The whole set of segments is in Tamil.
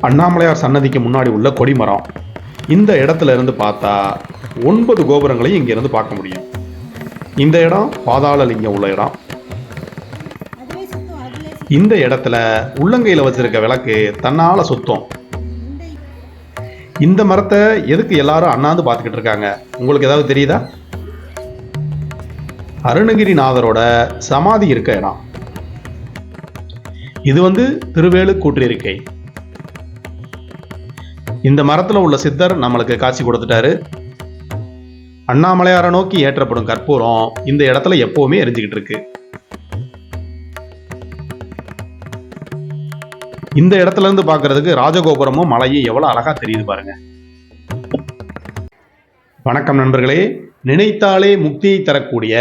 அண்ணாமலையார் சன்னதிக்கு முன்னாடி உள்ள கொடிமரம். இந்த இடத்துல இருந்து பார்த்தா ஒன்பது கோபுரங்களையும் இங்க இருந்து பார்க்க முடியும். இந்த இடம் பாதாள லிங்கம் உள்ள இடம். இந்த இடத்துல உள்ளங்கையில் வச்சிருக்க விளக்கு தன்னால சுத்தம். இந்த மரத்தை எதுக்கு எல்லாரும் அண்ணாந்து பார்த்துக்கிட்டு இருக்காங்க? உங்களுக்கு ஏதாவது தெரியுதா? அருணகிரிநாதரோட சமாதி இருக்க இடம். இது வந்து திருவேலு கூற்றிருக்கை. இந்த மரத்தில் உள்ள சித்தர் நம்மளுக்கு காட்சி கொடுத்துட்டாரு. அண்ணாமலையாரை நோக்கி ஏற்றப்படும் கற்பூரம் இந்த இடத்துல எப்பவுமே எரிஞ்சுக்கிட்டு இருக்கு. இந்த இடத்துல இருந்து பார்க்கறதுக்கு ராஜகோபுரமும் மலையும் எவ்வளோ அழகா தெரியுது பாருங்க. வணக்கம் நண்பர்களே. நினைத்தாலே முக்தியை தரக்கூடிய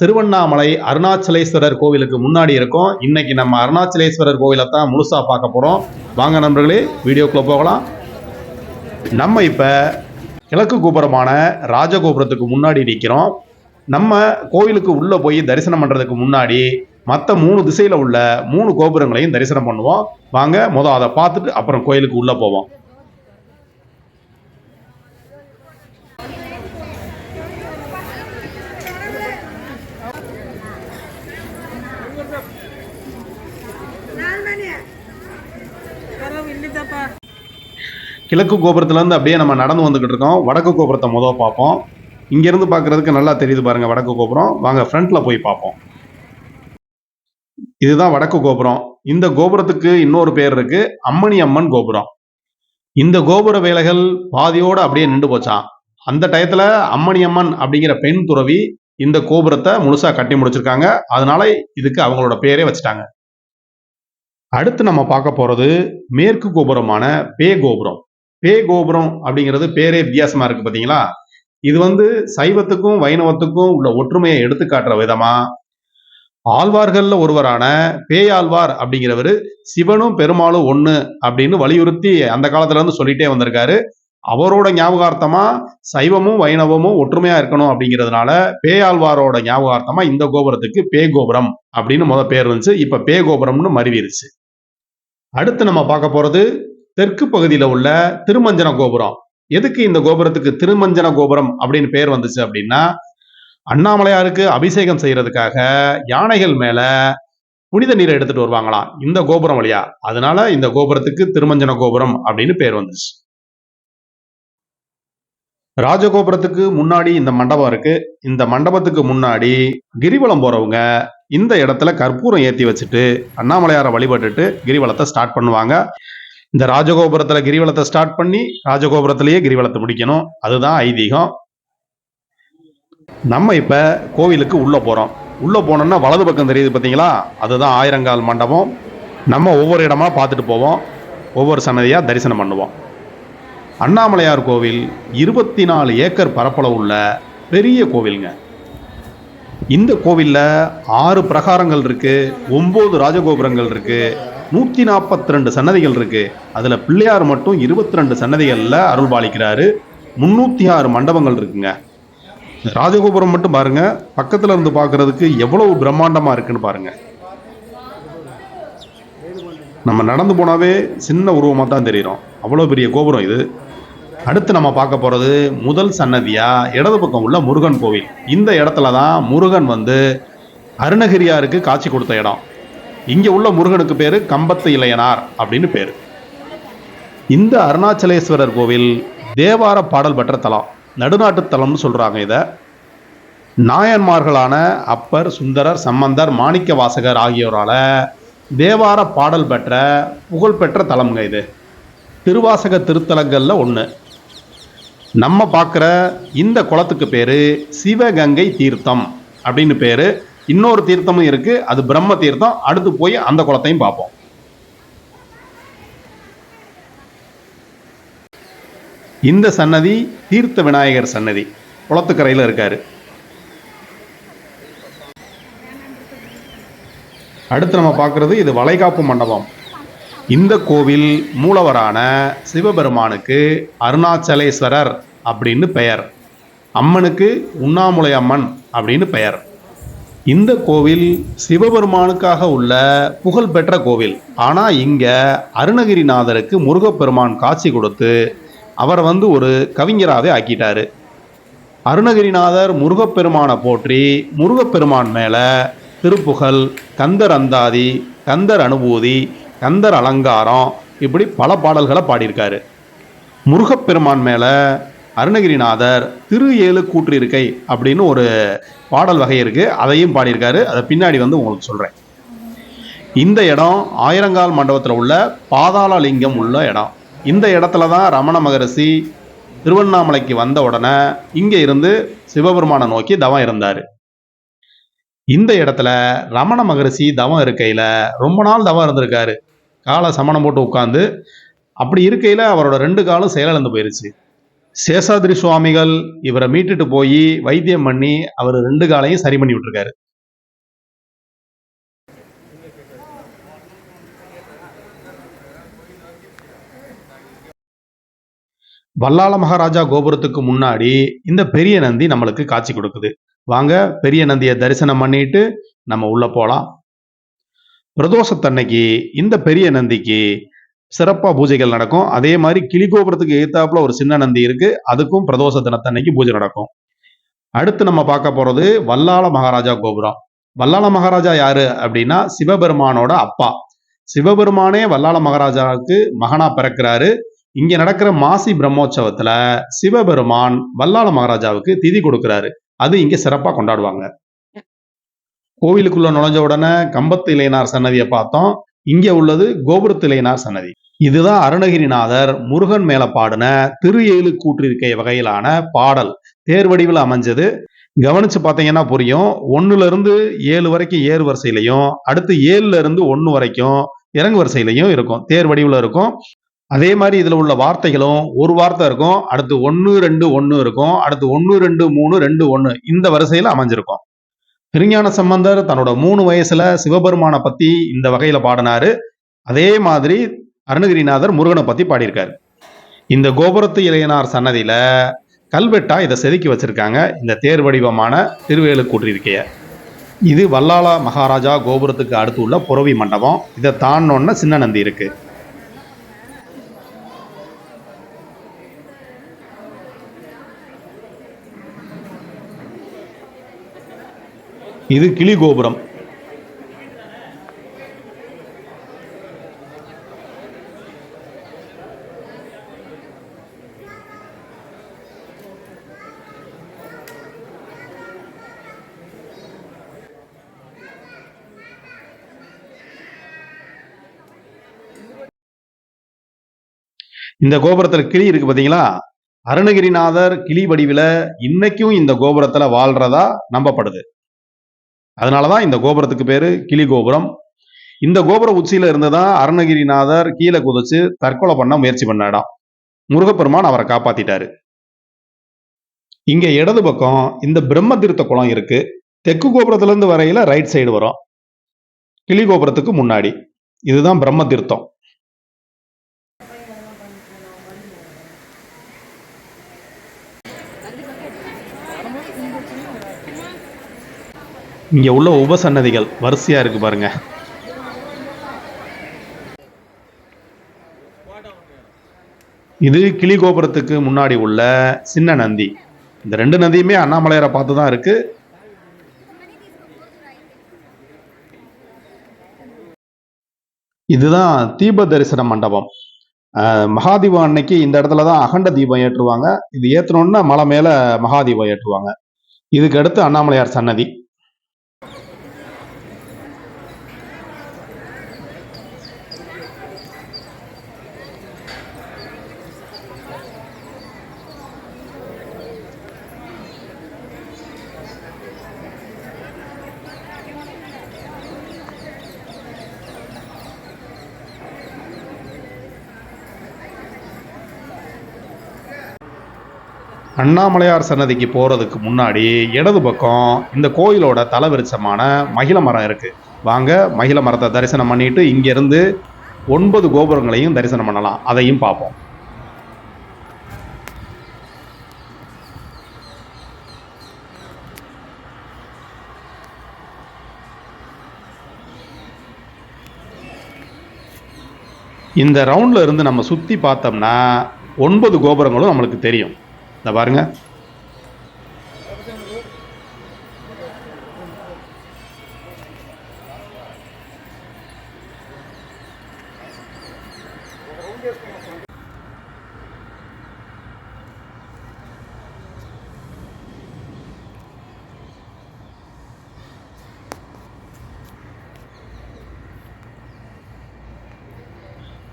திருவண்ணாமலை அருணாச்சலேஸ்வரர் கோவிலுக்கு முன்னாடி இருக்கோம். இன்னைக்கு நம்ம அருணாச்சலேஸ்வரர் கோவிலை தான் முழுசா பார்க்க போறோம். வாங்க நண்பர்களே வீடியோக்குள்ள போகலாம். நம்ம இப்போ கிழக்கு கோபுரமான ராஜகோபுரத்துக்கு முன்னாடி நிற்கிறோம் நம்ம கோவிலுக்கு உள்ளே போய் தரிசனம் பண்ணுறதுக்கு முன்னாடி மற்ற மூணு திசையில் உள்ள மூணு கோபுரங்களையும் தரிசனம் பண்ணுவோம். வாங்க மொதல் அதை பார்த்துட்டு அப்புறம் கோயிலுக்கு உள்ளே போவோம். கிழக்கு கோபுரத்துலேருந்து அப்படியே நம்ம நடந்து வந்துக்கிட்டு இருக்கோம். வடக்கு கோபுரத்தை மொதல் பார்ப்போம். இங்கேருந்து பார்க்குறதுக்கு நல்லா தெரியுது பாருங்க வடக்கு கோபுரம். வாங்க ஃப்ரண்ட்டில் போய் பார்ப்போம். இதுதான் வடக்கு கோபுரம். இந்த கோபுரத்துக்கு இன்னொரு பேர் இருக்கு அம்மணி அம்மன் கோபுரம். இந்த கோபுர வேலைகள் பாதியோடு அப்படியே நின்று போச்சான் அந்த டயத்தில் அம்மணி அம்மன் அப்படிங்கிற பெண் துறவி இந்த கோபுரத்தை முழுசா கட்டி முடிச்சிருக்காங்க. அதனால இதுக்கு அவங்களோட பேரே வச்சுட்டாங்க. அடுத்து நம்ம பார்க்க போறது மேற்கு கோபுரமான பே கோபுரம். பே கோபுரம் அப்படிங்கிறது பேரே வித்தியாசமா இருக்கு பாத்தீங்களா? இது வந்து சைவத்துக்கும் வைணவத்துக்கும் உள்ள ஒற்றுமையை எடுத்துக்காட்டுற விதமா? ஆழ்வார்கள்ல ஒருவரான பேயாழ்வார் அப்படிங்கிறவரு சிவனும் பெருமாளும் ஒண்ணு அப்படின்னு வலியுறுத்தி அந்த காலத்துல இருந்து சொல்லிட்டே வந்திருக்காரு. அவரோட ஞாபகார்த்தமா சைவமும் வைணவமும் ஒற்றுமையா இருக்கணும் அப்படிங்கிறதுனால பேயாழ்வாரோட ஞாபகார்த்தமா இந்த கோபுரத்துக்கு பே கோபுரம் அப்படின்னு முத பேர் இருந்துச்சு. இப்ப பே கோபுரம்னு மருவிருச்சு அடுத்து நம்ம பார்க்க போறது தெற்கு பகுதியில உள்ள திருமஞ்சன கோபுரம். எதுக்கு இந்த கோபுரத்துக்கு திருமஞ்சன கோபுரம் அப்படின்னு பேர் வந்துச்சு அப்படின்னா அண்ணாமலையாருக்கு அபிஷேகம் செய்யறதுக்காக யானைகள் மேல புனித நீரை எடுத்துட்டு வருவாங்களாம் இந்த கோபுரம் வழியா. அதனால இந்த கோபுரத்துக்கு திருமஞ்சன கோபுரம் அப்படின்னு பேர் வந்துச்சு. ராஜகோபுரத்துக்கு முன்னாடி இந்த மண்டபம் இருக்கு. இந்த மண்டபத்துக்கு முன்னாடி கிரிவலம் போறவங்க இந்த இடத்துல கற்பூரம் ஏத்தி வச்சுட்டு அண்ணாமலையாரை வழிபட்டுட்டு கிரிவலத்தை ஸ்டார்ட் பண்ணுவாங்க. இந்த ராஜகோபுரத்துல கிரிவலத்தை ஸ்டார்ட் பண்ணி ராஜகோபுரத்திலேயே கிரிவலத்தை முடிக்கணும். அதுதான் ஐதீகம். நம்ம இப்ப கோவிலுக்கு உள்ள போறோம். உள்ள போனோம்னா வலது பக்கம் தெரியுது பார்த்தீங்களா அதுதான் ஆயிரங்கால் மண்டபம். நம்ம ஒவ்வொரு இடமா பார்த்துட்டு போவோம். ஒவ்வொரு சன்னதியாக தரிசனம் பண்ணுவோம். அண்ணாமலையார் கோவில் இருபத்தி நாலு ஏக்கர் பரப்பளவு உள்ள பெரிய கோவிலுங்க. இந்த கோவில்ல ஆறு பிரகாரங்கள் இருக்குது ஒம்பது ராஜகோபுரங்கள் இருக்குது நூற்றி நாற்பத்தி ரெண்டு சன்னதிகள் இருக்கு. அதில் பிள்ளையார் மட்டும் இருபத்தி ரெண்டு சன்னதிகளில் அருள் பாலிக்கிறாரு. முந்நூற்றி ஆறு மண்டபங்கள் இருக்குங்க. ராஜகோபுரம் மட்டும் பாருங்க. பக்கத்தில் இருந்து பார்க்குறதுக்கு எவ்வளவு பிரம்மாண்டமாக இருக்குன்னு பாருங்க. நம்ம நடந்து போனாவே சின்ன உருவமாக தான் தெரியும் அவ்வளோ பெரிய கோபுரம் இது. அடுத்து நம்ம பார்க்க போகிறது முதல் சன்னதியாக இடது பக்கம் உள்ள முருகன் கோவில். இந்த இடத்துல தான் முருகன் வந்து அருணகிரியாருக்கு காட்சி கொடுத்த இடம். இங்கே உள்ள முருகனுக்கு பேர் கம்பத்து இளையனார் அப்படின்னு பேர். இந்த அருணாச்சலேஸ்வரர் கோவில் தேவார பாடல் பெற்ற தலம் நடுநாட்டு தலம்னு சொல்கிறாங்க இதை. நாயன்மார்களான அப்பர் சுந்தரர் சம்பந்தர் மாணிக்க வாசகர் ஆகியோரால் தேவார பாடல் பெற்ற புகழ்பெற்ற தலம்ங்க இது. திருவாசக திருத்தலங்கள்ல ஒன்று நம்ம பார்க்குற இந்த குளத்துக்கு பேர் சிவகங்கை தீர்த்தம் அப்படின்னு பேர். இன்னொரு தீர்த்தமும் இருக்கு. அது பிரம்ம தீர்த்தம். அடுத்து போய் அந்த குளத்தையும் பார்ப்போம். இந்த சன்னதி தீர்த்த விநாயகர் சன்னதி. குளத்துக்கரையில் இருக்காரு. அடுத்து நம்ம பார்க்குறது இது வளைகாப்பு மண்டபம். இந்த கோவில் மூலவரான சிவபெருமானுக்கு அருணாச்சலேஸ்வரர் அப்படின்னு பெயர். அம்மனுக்கு உண்ணாமுலை அம்மன் அப்படின்னு பெயர். இந்த கோவில் சிவபெருமானுக்காக உள்ள புகழ்பெற்ற கோவில். ஆனால் இங்கே அருணகிரிநாதருக்கு முருகப்பெருமான் காட்சி கொடுத்து அவரை வந்து ஒரு கவிஞராகவே ஆக்கிட்டாரு. அருணகிரிநாதர் முருகப்பெருமானை போற்றி முருகப்பெருமான் மேலே திருப்புகழ் கந்தர் அந்தாதி கந்தர் அனுபூதி கந்தர் அலங்காரம் இப்படி பல பாடல்களை பாடியிருக்காரு. முருகப்பெருமான் மேலே அருணகிரிநாதர் திரு ஏழு கூற்றிருக்கை அப்படின்னு ஒரு பாடல் வகை இருக்குது அதையும் பாடியிருக்காரு. அதை பின்னாடி வந்து உங்களுக்கு சொல்கிறேன் இந்த இடம் ஆயிரங்கால் மண்டபத்தில் உள்ள பாதாள லிங்கம் உள்ள இடம். இந்த இடத்துல தான் ரமண மகரிஷி திருவண்ணாமலைக்கு வந்த உடனே இங்கே இருந்து சிவபெருமானை நோக்கி தவம் இருந்தார். இந்த இடத்துல ரமண மகரிஷி தவம் இருக்கையில் ரொம்ப நாள் தவம் இருந்திருக்காரு. காலை சமணம் போட்டு உட்காந்து அப்படி இருக்கையில் அவரோட ரெண்டு காலும் செயலிழந்து போயிருச்சு. சேஷாதிரி சுவாமிகள் இவரை மீட்டுட்டு போய் வைத்தியம் பண்ணி அவர் ரெண்டு காலையும் சரி பண்ணி விட்டுருக்காரு. வல்லாள மகாராஜா கோபுரத்துக்கு முன்னாடி இந்த பெரிய நந்தி நம்மளுக்கு காட்சி கொடுக்குது. வாங்க பெரிய நந்தியை தரிசனம் பண்ணிட்டு நம்ம உள்ள போகலாம் பிரதோஷத்தன்னைக்கு இந்த பெரிய நந்திக்கு சிறப்பாக பூஜைகள் நடக்கும். அதே மாதிரி கிளிகோபுரத்துக்கு எதிர்த்தாப்புல ஒரு சின்ன நந்தி இருக்கு. அதுக்கும் பிரதோஷ தினத்தன்னைக்கு பூஜை நடக்கும். அடுத்து நம்ம பார்க்க போறது வல்லாள மகாராஜா கோபுரம். வல்லாள மகாராஜா யாரு அப்படின்னா சிவபெருமானோட அப்பா. சிவபெருமானே வல்லாள மகாராஜாவுக்கு மகனா பிறக்கிறாரு. இங்க நடக்கிற மாசி பிரம்மோற்சவத்துல சிவபெருமான் வல்லாள மகாராஜாவுக்கு திதி கொடுக்கிறாரு. அது இங்க சிறப்பா கொண்டாடுவாங்க. கோவிலுக்குள்ள நுழைஞ்ச உடனே கம்பத்து இளையனார் சன்னதியை பார்த்தோம். இங்க உள்ளது கோபுரத்து இளையனார் சன்னதி. இதுதான் அருணகிரிநாதர் முருகன் மேல பாடின திரு ஏழு கூற்றிருக்கை வகையிலான பாடல். தேர் வடிவில் அமைஞ்சது. கவனிச்சு பார்த்தீங்கன்னா புரியும். ஒன்னுல இருந்து ஏழு வரைக்கும் ஏறு வரிசையிலையும் அடுத்து ஏழுல இருந்து ஒன்னு வரைக்கும் இறங்கு வரிசையிலையும் இருக்கும். தேர் வடிவில் இருக்கும். அதே மாதிரி இதில் உள்ள வார்த்தைகளும் ஒரு வார்த்தை இருக்கும். அடுத்து ஒன்று ரெண்டு ஒன்று இருக்கும். அடுத்து ஒன்று ரெண்டு மூணு ரெண்டு ஒன்று இந்த வரிசையில் அமைஞ்சிருக்கும். திருஞான சம்பந்தர் தன்னோட மூணு வயசுல சிவபெருமானை பத்தி இந்த வகையில பாடினாரு. அதே மாதிரி அருணகிரிநாதர் முருகனை பற்றி பாடியிருக்காரு. இந்த கோபுரத்து இளையனார் சன்னதியில் கல்வெட்டா இதை செதுக்கி வச்சிருக்காங்க. இந்த தேர் வடிவமான திருவேலு கூற்றிருக்கைய. இது வல்லாள மகாராஜா கோபுரத்துக்கு அடுத்து உள்ள புறவி மண்டபம். இதை தாண்டோன்னு சின்ன நந்தி இருக்கு. இது கிளி கோபுரம். இந்த கோபுரத்துல கிளி இருக்கு பாத்தீங்களா? அருணகிரிநாதர் கிளி வடிவில இன்னைக்கும் இந்த கோபுரத்துல வாழ்றதா நம்பப்படுது. அதனாலதான் இந்த கோபுரத்துக்கு பேரு கிளி கோபுரம். இந்த கோபுர உச்சியில இருந்துதான் அருணகிரிநாதர் கீழே குதிச்சு தற்கொலை பண்ண முயற்சி பண்ண இடம் முருகப்பெருமான் அவரை காப்பாத்திட்டாரு. இங்க இடது பக்கம் இந்த பிரம்ம தீர்த்த குளம் இருக்கு. தெற்கு கோபுரத்துல இருந்து வரையில ரைட் சைடு வரும். கிளி கோபுரத்துக்கு முன்னாடி. இதுதான் பிரம்ம தீர்த்தம். இங்கே உள்ள உபசன்னதிகள் வரிசையாக இருக்கு பாருங்க. இது கிளி கோபுரத்துக்கு முன்னாடி உள்ள சின்ன நந்தி. இந்த ரெண்டு நந்தியுமே அண்ணாமலையாரை பார்த்து தான் இருக்கு. இதுதான் தீப தரிசன மண்டபம். மகாதீபம் அன்னைக்கு இந்த இடத்துல தான் அகண்ட தீபம் ஏற்றுவாங்க. இது ஏற்றணுன்னா மலை மேலே மகாதீபம் ஏற்றுவாங்க. இதுக்கு அடுத்து அண்ணாமலையார் சன்னதி. அண்ணாமலையார் சன்னதிக்கு போகிறதுக்கு முன்னாடி இடது பக்கம் இந்த கோயிலோட தலைவிருச்சமான மகிழ மரம் இருக்குது வாங்க மகிழ மரத்தை தரிசனம் பண்ணிட்டு இங்கேருந்து ஒன்பது கோபுரங்களையும் தரிசனம் பண்ணலாம். அதையும் பார்ப்போம். இந்த ரவுண்டில் இருந்து நம்ம சுற்றி பார்த்தோம்னா ஒன்பது கோபுரங்களும் நம்மளுக்கு தெரியும். இந்த பாருங்க.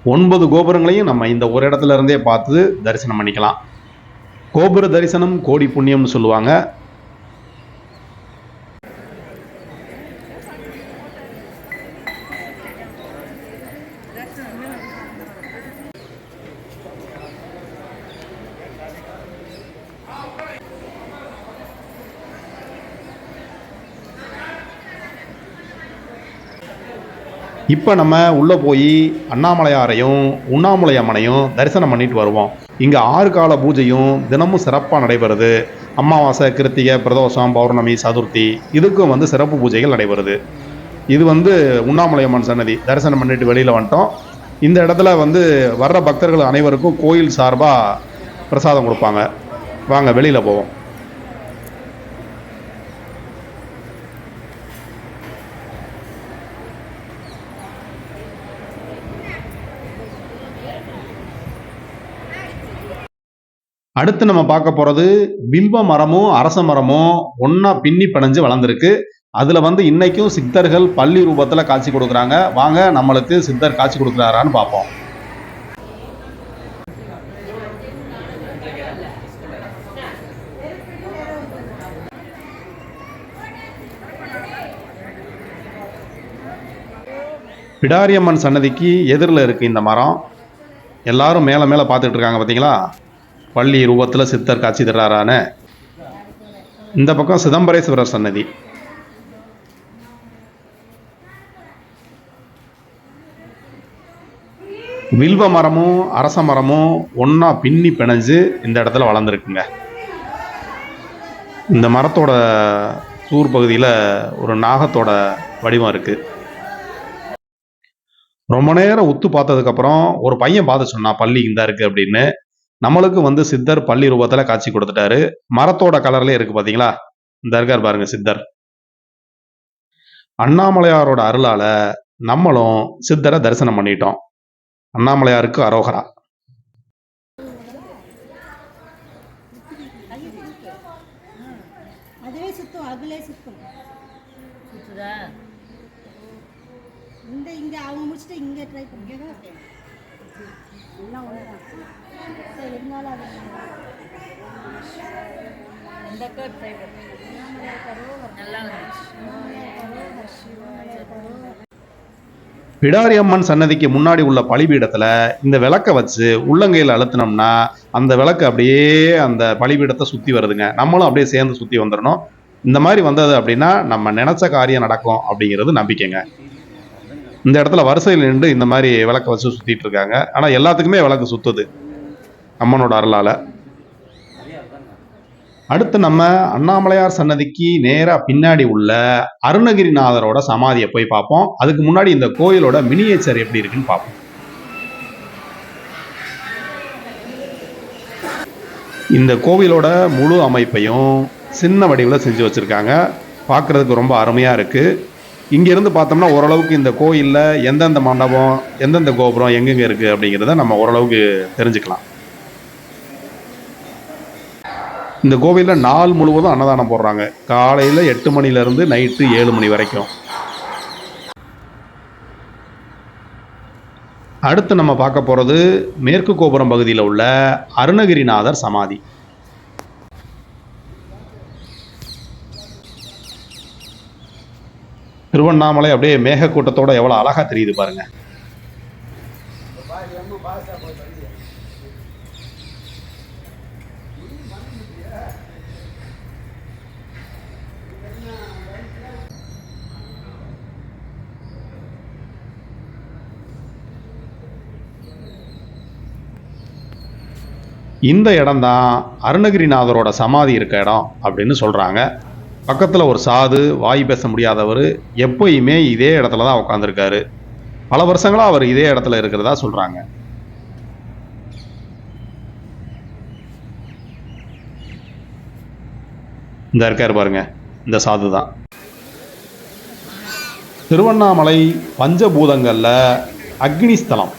ஒன்பது கோபுரங்களையும் நம்ம இந்த ஒரு இடத்துல இருந்தே பார்த்து தரிசனம் பண்ணிக்கலாம். கோபுர தரிசனம் கோடி புண்ணியம்னு சொல்லுவாங்க. இப்போ நம்ம உள்ளே போய் அண்ணாமலையாரையும் உண்ணாமலை அம்மனையும் தரிசனம் பண்ணிட்டு வருவோம். இங்கே ஆறு கால பூஜையும் தினமும் சிறப்பாக நடைபெறுது. அமாவாசை கிருத்திகை பிரதோஷம் பௌர்ணமி சதுர்த்தி இதுக்கும் வந்து சிறப்பு பூஜைகள் நடைபெறுது. இது வந்து உண்ணாமலை அம்மன் சன்னதி. தரிசனம் பண்ணிட்டு வெளியில் வந்துட்டோம். இந்த இடத்துல வந்து வர்ற பக்தர்கள் அனைவருக்கும் கோயில் சார்பாக பிரசாதம் கொடுப்பாங்க. வாங்க வெளியில் போவோம். அடுத்து நம்ம பார்க்க போறது பில்வ மரமும் அரச மரமும் ஒன்றா பின்னி பிணைஞ்சு வளர்ந்துருக்கு. அதுல வந்து இன்னைக்கும் சித்தர்கள் பள்ளி ரூபத்துல காட்சி கொடுக்குறாங்க. வாங்க நம்மளுக்கு சித்தர் காட்சி கொடுக்குறாரான்னு பார்ப்போம். பிடாரியம்மன் சன்னதிக்கு எதிரில் இருக்கு இந்த மரம். எல்லாரும் மேலே மேலே பார்த்துட்டு இருக்காங்க பார்த்தீங்களா பள்ளி ரூபத்தில் சித்தர் காட்சி தராரான இந்த பக்கம் சிதம்பரேஸ்வரர் சன்னதி. வில்வ மரமும் அரச மரமும் ஒன்றா பின்னி பிணைஞ்சு இந்த இடத்துல வளர்ந்துருக்குங்க. இந்த மரத்தோட சூர் பகுதியில் ஒரு நாகத்தோட வடிவம் இருக்குது ரொம்ப நேரம் உத்து பார்த்ததுக்கப்புறம் ஒரு பையன் பார்த்து சொன்னான் பள்ளி இந்த இருக்குது அப்படின்னு. நம்மளுக்கு வந்து சித்தர் பள்ளி ரூபத்தில் காட்சி கொடுத்துட்டாரு. மரத்தோட கலர்ல இருக்கு பாத்தீங்களா? இந்த இருக்கார் பாருங்க சித்தர். அண்ணாமலையாரோட அருளால நம்மளும் சித்தரை தரிசனம் பண்ணிட்டோம். அண்ணாமலையாருக்கு அரோகரா அதுவே சுத்தும் அதுலே சுத்தும் சுற்றுதா இந்த இங்க அவங்க முடிச்சுட்டு இங்க ட்ரை பண்ணுங்க எல்லாம் ஒண்ணுதான் சரி, இருந்தாலும் அது இந்த நல்லா பிடாரி அம்மன் சன்னதிக்கு முன்னாடி உள்ள பலிபீடத்துல இந்த விளக்க வச்சு உள்ளங்கையில் அழுத்தினோம்னா அந்த விளக்கு அப்படியே அந்த பலிபீடத்தை சுத்தி வருதுங்க. நம்மளும் அப்படியே சேர்ந்து சுத்தி வந்துடணும். இந்த மாதிரி வந்தது அப்படின்னா நம்ம நினச்ச காரியம் நடக்கும் அப்படிங்கிறது நம்பிக்கைங்க. இந்த இடத்துல வரிசையில் நின்று இந்த மாதிரி விளக்கு வச்சு சுற்றிட்டு இருக்காங்க. ஆனால் எல்லாத்துக்குமே விளக்கு சுற்றுது அம்மனோட அருளால். அடுத்து நம்ம அண்ணாமலையார் சன்னதிக்கு நேராக பின்னாடி உள்ள அருணகிரிநாதரோட சமாதியை போய் பார்ப்போம். அதுக்கு முன்னாடி இந்த கோயிலோட மினியேச்சர் எப்படி இருக்குன்னு பார்ப்போம். இந்த கோவிலோட முழு அமைப்பையும் சின்ன வடிவில் செஞ்சு வச்சுருக்காங்க. பார்க்குறதுக்கு ரொம்ப அருமையாக இருக்குது இங்கேருந்து பார்த்தோம்னா ஓரளவுக்கு இந்த கோயிலில் எந்தெந்த மண்டபம் எந்தெந்த கோபுரம் எங்கெங்கே இருக்குது அப்படிங்கிறத நம்ம ஓரளவுக்கு தெரிஞ்சுக்கலாம். இந்த கோவிலில் நாள் முழுவதும் அன்னதானம் போடுறாங்க. காலையில் எட்டு மணிலேருந்து நைட்டு ஏழு மணி வரைக்கும். அடுத்து நம்ம பார்க்க போகிறது மேற்கு கோபுரம் பகுதியில் உள்ள அருணகிரிநாதர் சமாதி. திருவண்ணாமலை அப்படியே மேகக்கூட்டத்தோட எவ்வளோ அழகா தெரியுது பாருங்க. இந்த இடம்தான் அருணகிரிநாதரோட சமாதி இருக்க இடம் அப்படின்னு சொல்கிறாங்க பக்கத்தில் ஒரு சாது வாய் பேச முடியாதவர் எப்பயுமே இதே இடத்துல தான் உட்காந்துருக்காரு பல வருஷங்களாக அவர் இதே இடத்துல இருக்கிறதா சொல்கிறாங்க இந்த இருக்கார் பாருங்க இந்த சாது தான். திருவண்ணாமலை பஞ்சபூதங்களில் அக்னி ஸ்தலம்.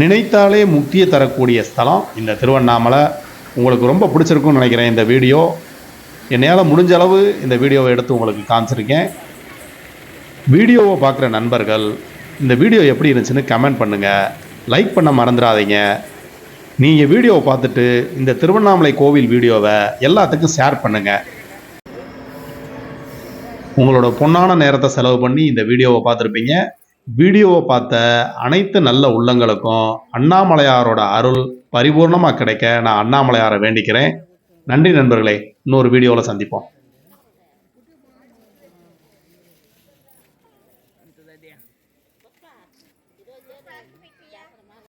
நினைத்தாலே முக்தியை தரக்கூடிய ஸ்தலம் இந்த திருவண்ணாமலை. உங்களுக்கு ரொம்ப பிடிச்சிருக்கும்னு நினைக்கிறேன் இந்த வீடியோ. என்னையால் முடிஞ்ச அளவு இந்த வீடியோவை எடுத்து உங்களுக்கு காமிச்சிருக்கேன். வீடியோவை பார்க்குற நண்பர்கள் இந்த வீடியோ எப்படி இருந்துச்சுன்னு கமெண்ட் பண்ணுங்கள் லைக் பண்ண மறந்துடாதீங்க. நீங்கள் வீடியோவை பார்த்துட்டு இந்த திருவண்ணாமலை கோவில் வீடியோவை எல்லாத்துக்கும் ஷேர் பண்ணுங்கள் உங்களோட பொன்னான நேரத்தை செலவு பண்ணி இந்த வீடியோவை பார்த்துருப்பீங்க. வீடியோவை பார்த்த அனைத்து நல்ல உள்ளங்களுக்கும் அண்ணாமலையாரோட அருள் பரிபூர்ணமாக கிடைக்க நான் அண்ணாமலையாரை வேண்டிக்கிறேன். நன்றி நண்பர்களே. இன்னொரு வீடியோவில் சந்திப்போம்.